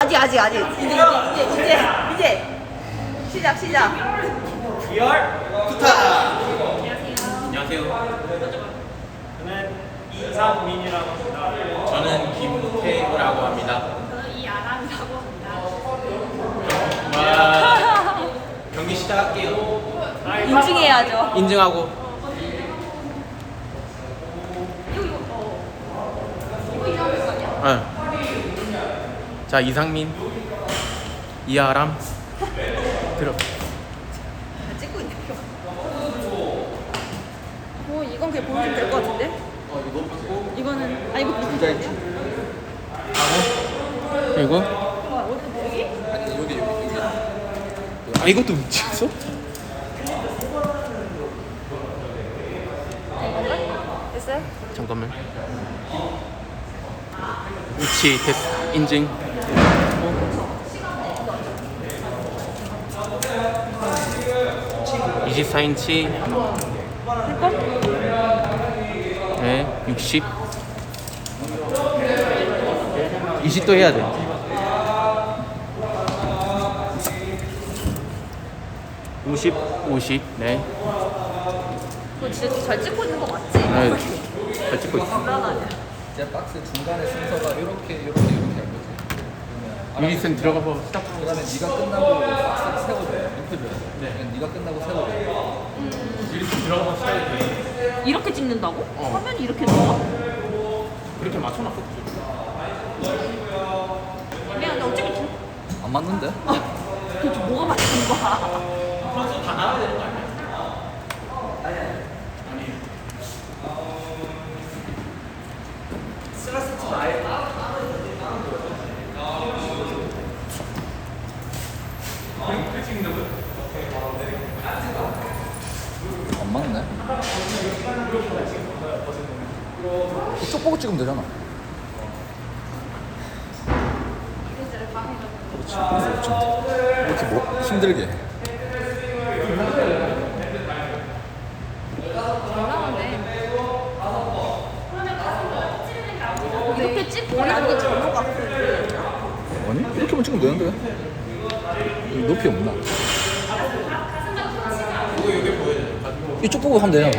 아직 아직 아직 이제 이제 이제 이제 시작 시작 안녕하세요. 저는 이상민이라고 합니다. 저는 김태우라고 합니다. 저는 이아람이라고 합니다. 와, 경기 시작할게요. 인증해야죠 인증하고 이거 이거 어 이거 이러는 거 아니야? 어. 자 이상민, 이아람 들어. 찍고 있는 표. 어 이건 그냥 보여주면 될 것 같은데? 어 이거 보고 이거는 아 이거 무슨 자있지 그리고 어디 여기? 아 이것도 미쳤어? 이건가? 됐어요? 잠깐만. 위치 됐 인증. 24인치. 할걸? 네, 60. 20도 해야 돼. 50, 50, 네. 그거 진짜 잘 찍고 있는 거 맞지? 네, 잘 찍고 있어. 이제 박스 중간에 순서가 이렇게 이렇게 이렇게 한 거지. 미리센 들어가서 시작. 그다음에 네가 끝나고 세워줘요. 눕혀줘요. 네. 네가 끝나고 세워줘요. 미리센 들어가서 시작해 돼. 이렇게 찍는다고? 어. 화면이 이렇게 나와? 그렇게 맞춰놨어. 내가 근데 어차피 두- 안 맞는데? 도대체 뭐가 맞는 거야? 안 보고 찍으면 되잖아. 그렇지. 그렇지. 이렇게 뭐 힘들게. 해. 이렇게 찍고 아니 이렇게만 찍으면 되는데. 이 높이 없나? 이쪽 보고 하면 되냐 높이.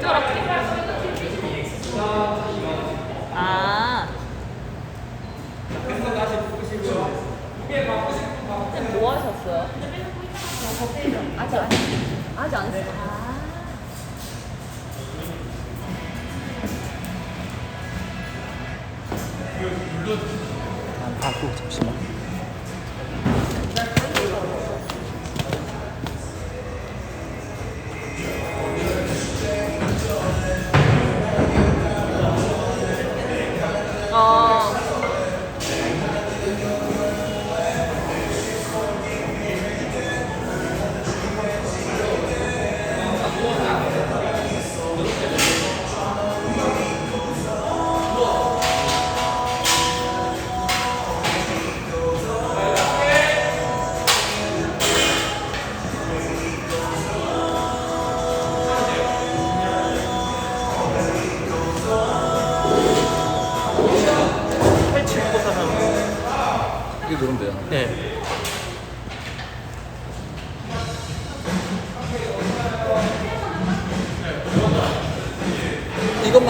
저렇게 아 선생님 뭐 하셨어요? 아직 안 아직 안 했어요 아. 아, 그거 잠시만.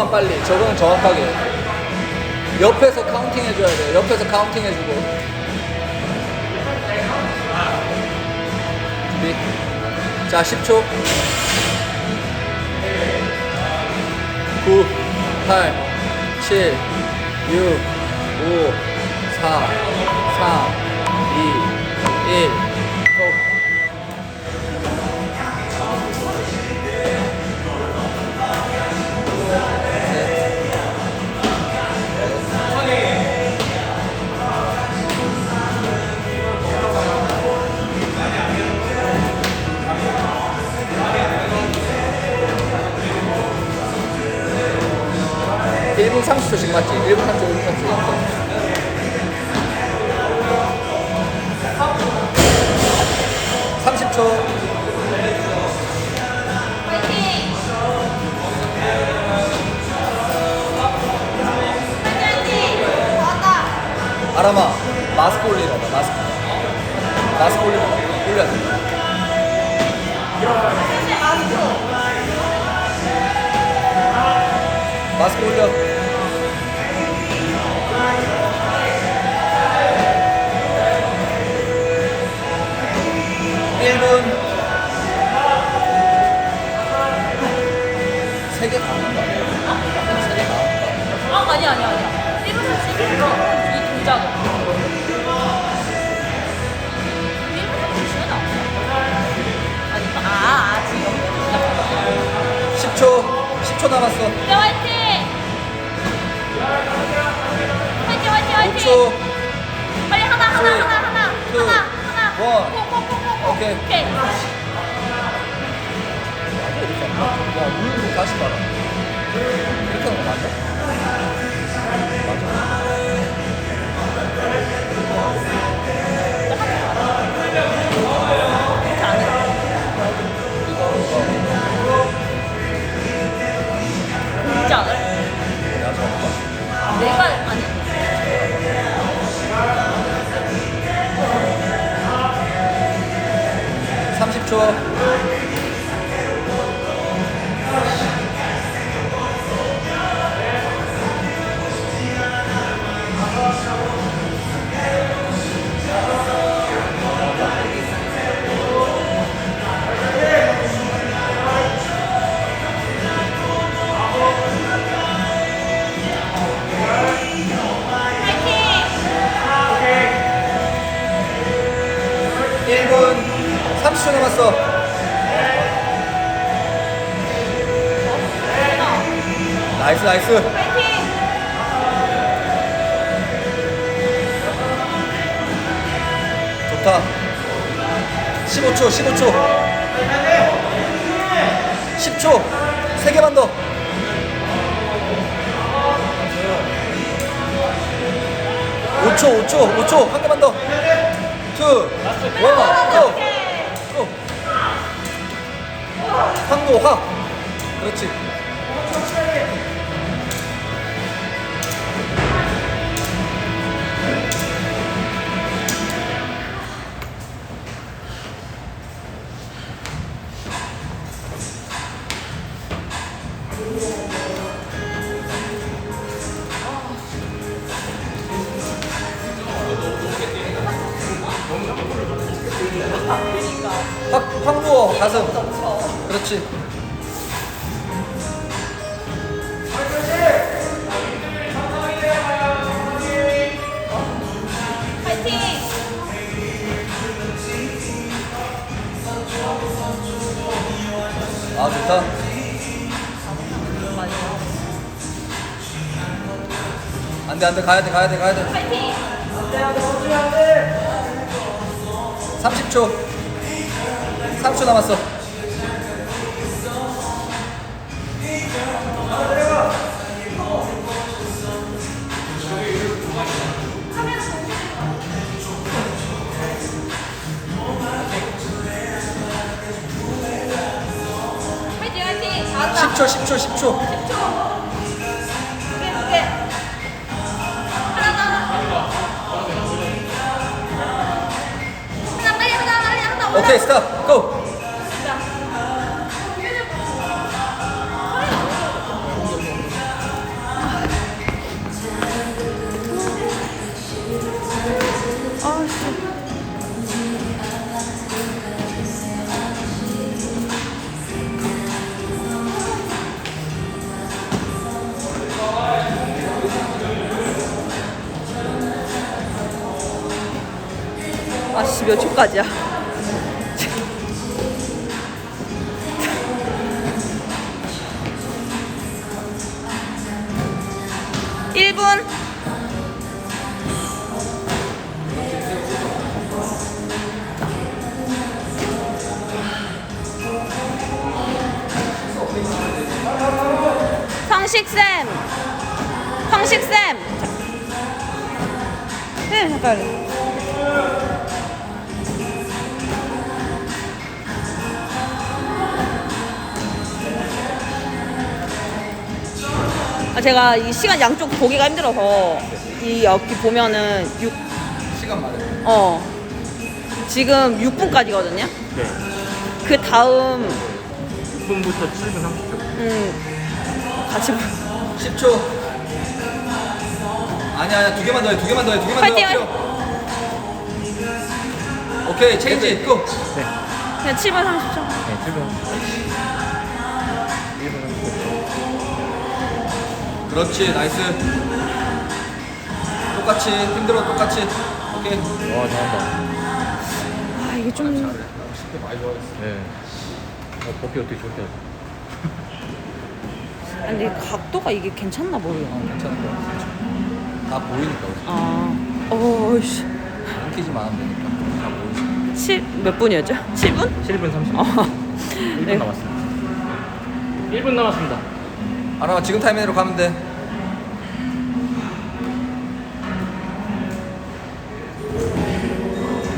이것만 빨리, 저거는 정확하게. 옆에서 카운팅 해줘야 돼. 옆에서 카운팅 해주고. 준비. 자, 10초. 9, 8, 7, 6, 5, 4, 3, 2, 1. 분 30초씩 맞지? 1분 30초, 1분 30초. 30초. 아람아, 마스 마스크 올리라 마스크 마스크 올리라 올려야 돼 마스크 올려 아 아니야 아니야 아니야 1분 30초 이 동작은 1분 30초는 아니야 아닌가? 아, 아 지금 10초 10초 남았어 네 화이팅! 화이팅 화이팅 화이팅! 5초 빨리 하나 하나 three, 하나 하나 two, 하나 하나 one. 고고고고고 오케이. 오케이 야, 다시 봐라. 이렇게 하는 거 맞아? 맞아. 나이스, 나이스. 좋다. 15초, 15초. 10초. 3개만 더. 5초, 5초, 5초. 한 개만 더. 2, 1, 고! 고! 확! 그렇지. 가슴. 그렇지. 아, 좋다. 안 돼, 안 돼. 가야 돼, 가야 돼, 가야 돼. 화이팅! 30초. 3초 남았어. 화이팅 화이팅! 잘한다 10초, 10초, 10초. 두개 두개 하나 더 하나 빨리 하나 빨리 하나 올라 오케이, 스탑. 초까지야? 일분. 성식쌤. 성식쌤. 네 잠깐 아, 제가 이 시간 양쪽 보기가 힘들어서 이 여기 보면은 6 시간 말해. 어. 지금 6분까지거든요. 네. 그 다음 6분부터 7분 30초. 음 같이 보- 10초. 아니야, 아니야. 두 개만 더 해. 두 개만 더 해. 두 개만 파이팅, 더 해. 오케이, 체인지. 고. 네. 그냥 7분 30초. 네, 7분 30초. 1분 그렇지, 나이스. 똑같이 힘들어, 똑같이. 오케이. 와, 잘한다. 아 이게 좀 쉽게 많이 좋아졌어. 네. 어, 버피 어떻게 저렇게 하지? 아니 근데 각도가 이게 괜찮나 모르겠네. 어, 괜찮은 거 같아. 다 보이니까. 아. 어씨. 끊기지만 하면 되니까. 다 보이지. 7몇 분이었죠? 7분? 7분 30초. 어. 1분 네. 남았습니다. 1분 남았습니다. 알아, 지금 타이밍으로 가면 돼.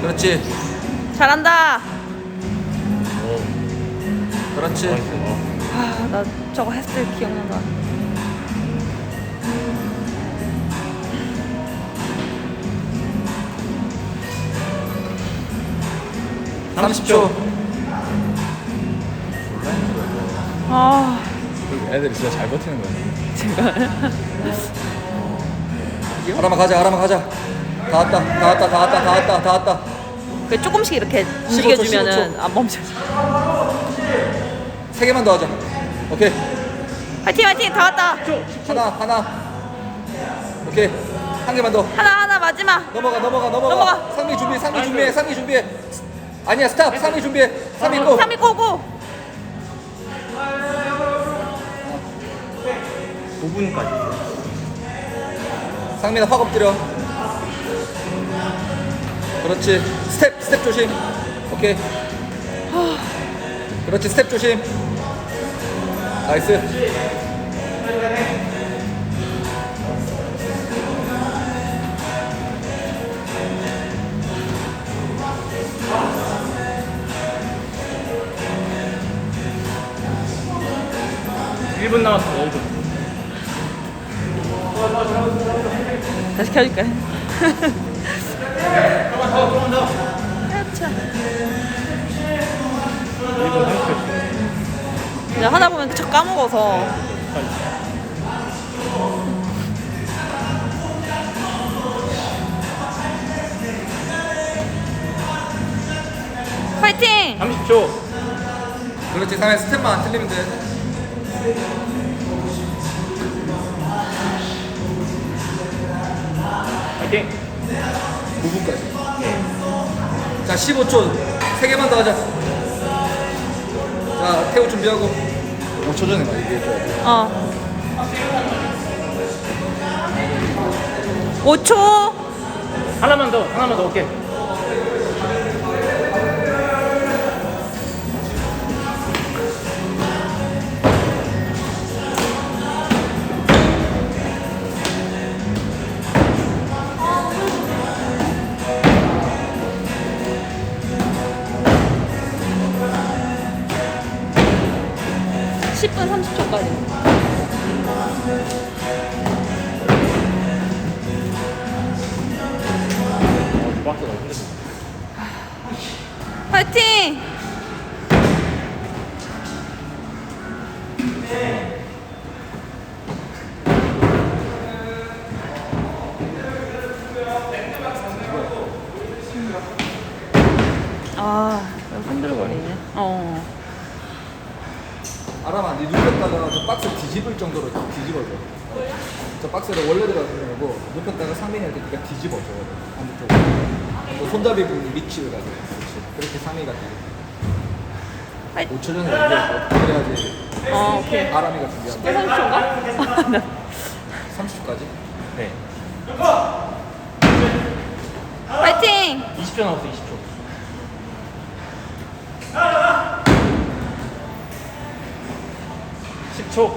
그렇지, 잘한다. 오, 그렇지. 아, 나 저거 했을 때 기억난다. 삼십 초 아, 애들이 진짜 잘 버티는 거야. 알아마 가자, 알아마 가자. 다 왔다, 다 왔다, 다 왔다, 다 왔다, 다 왔다. 그 조금씩 이렇게 15초, 움직여주면은 안 멈춰. 세 개만 더 하자. 오케이. 화이팅, 화이팅, 다 왔다. 하나, 하나. 오케이. 한 개만 더. 하나, 하나 마지막. 넘어가, 넘어가, 넘어가. 넘어가. 상미 준비해, 상미 준비해, 상미 준비해. 아니야, 스탑. 상미 준비해. 상미 고. 3위 고고. 9분까지. 상민아 확 엎드려. 그렇지. 스텝, 스텝 조심. 오케이. 그렇지, 스텝 조심. 나이스. 일분 남았습니다. 1분. 다시 켜줄까요? 아차. 1분 30초. 그냥 하다 보면 저 까먹어서. 파이팅! 30초. 그렇지, 상민 스텝만 안 틀리면 돼. 파이팅. 9분까지. 자, 15초. 세 개만 더 하자. 자, 태우 준비하고. 5초 전에 막 얘기해줘야 돼. 어. 5초. 하나만 더, 하나만 더, 오케이. 아, 흔들거리네. 어. 아람아, 네 눕혔다가 저 박스 뒤집을 정도로 뒤집어줘. 저 박스를 원래 들어가는 거고 눕혔다가 상민이한테 네가 뒤집어줘. 반대쪽으로. 또 손잡이 부분 위치를 가지고. 그렇지. 그렇게 상민이가 돼. 파이 5초 전에. 그래야지 어, 오케이. 아람이가 준비한다. 30초인가? 30초까지. 네. 파이팅! 20초 남았어, 20초. 초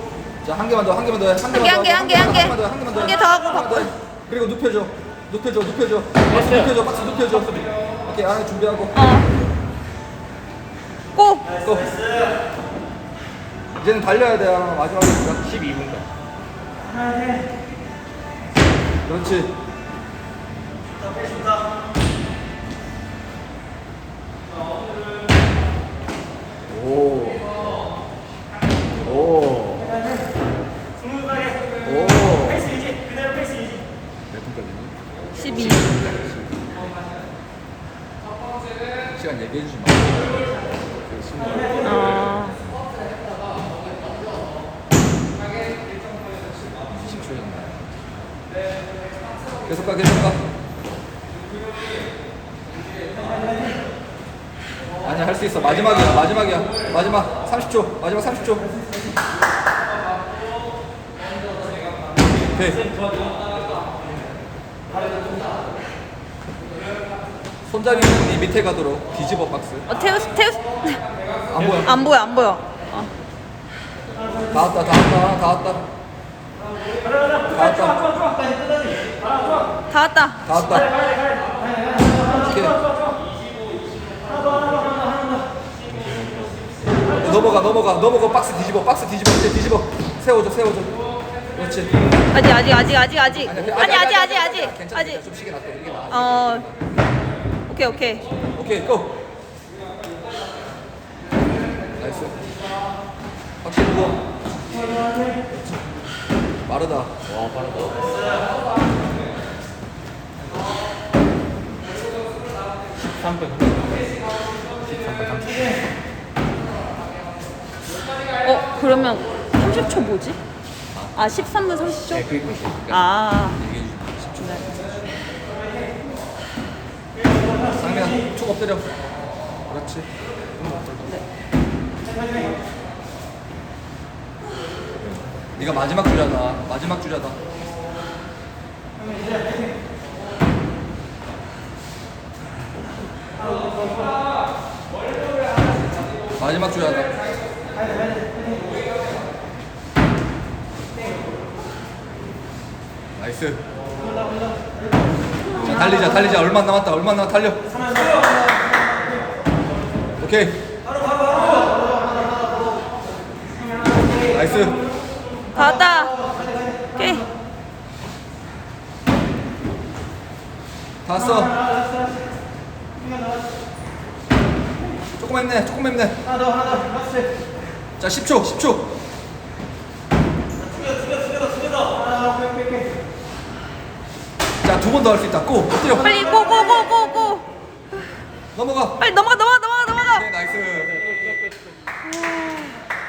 자, 한 개만 더, 한 개만 더 해. 한 개만 한 개, 더한 개, 한 개, 더 해, 한 개만 더. 한 해. 개더 하고 한 개만 더 해. 바꿔. 그리고 눕혀줘. 눕혀줘, 눕혀줘. 박스 됐어요. 눕혀줘, 박스 눕혀줘. 오케이, 아람 준비하고. 어. 고! 또. 이제는 달려야 돼. 마지막이니까. 12분까지. 그렇지. 오. 오. 스무하게 오. 패스 유지 그대로 패스 유지 몇 분까지니? 12. 시간 얘기해 주지 마. 그 신발. 아. 20초였나? 계속 가, 계속 가. 아니야, 할 수 있어. 마지막이야, 마지막이야. 마지막 30초, 마지막 30초. 오케이. 손잡이 분이 밑에 가도록 뒤집어 박스. 어, 태우, 태우. 안 보여. 안 보여, 안 보여. 어. 다 왔다, 다 왔다, 다 왔다. 다 왔다, 다 왔다. 다 왔다. 오케이. 넘어가, 넘어가, 넘어가. 박스 뒤집어, 박스 뒤집어, 이제 뒤집어. 세워줘, 세워줘. 그렇지. 아직, 아직, 아직, 아직, 아직. 아니, 아직, 아직, 아직, 아직. 괜찮아, 아직. 좀 시계 놔둬. 이게 나. 어. 오케이, 오케이. 오케이, 고. 나이스. 확실히 누워. 와 빠르다 13분 13분 30분 어, 그러면 30초 뭐지? 아, 13분 30초? 네 그리고 있어요 아. 얘기해 주지. 상민아, 툭 엎드려. 그렇지. 네가 마지막 주자다. 마지막 주자다. 마지막 주자다. 나이스. 자, 달리자, 달리자. 얼마 남았다. 얼마 남았다. 달려. 오케이. 나이스. 다 왔다. 오케이. 다 왔어. 조금 했네. 조금 했네. 하나 더, 하나 더. 자, 10초, 10초. 자, 두 번 더 할 수 있다. 고, 엎드려. 빨리 고, 고, 고, 고, 고. 넘어가. 빨리 넘어가, 넘어가, 넘어가, 넘어가. 오케이, 나이스.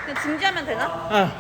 그냥 진지하면 되나? 아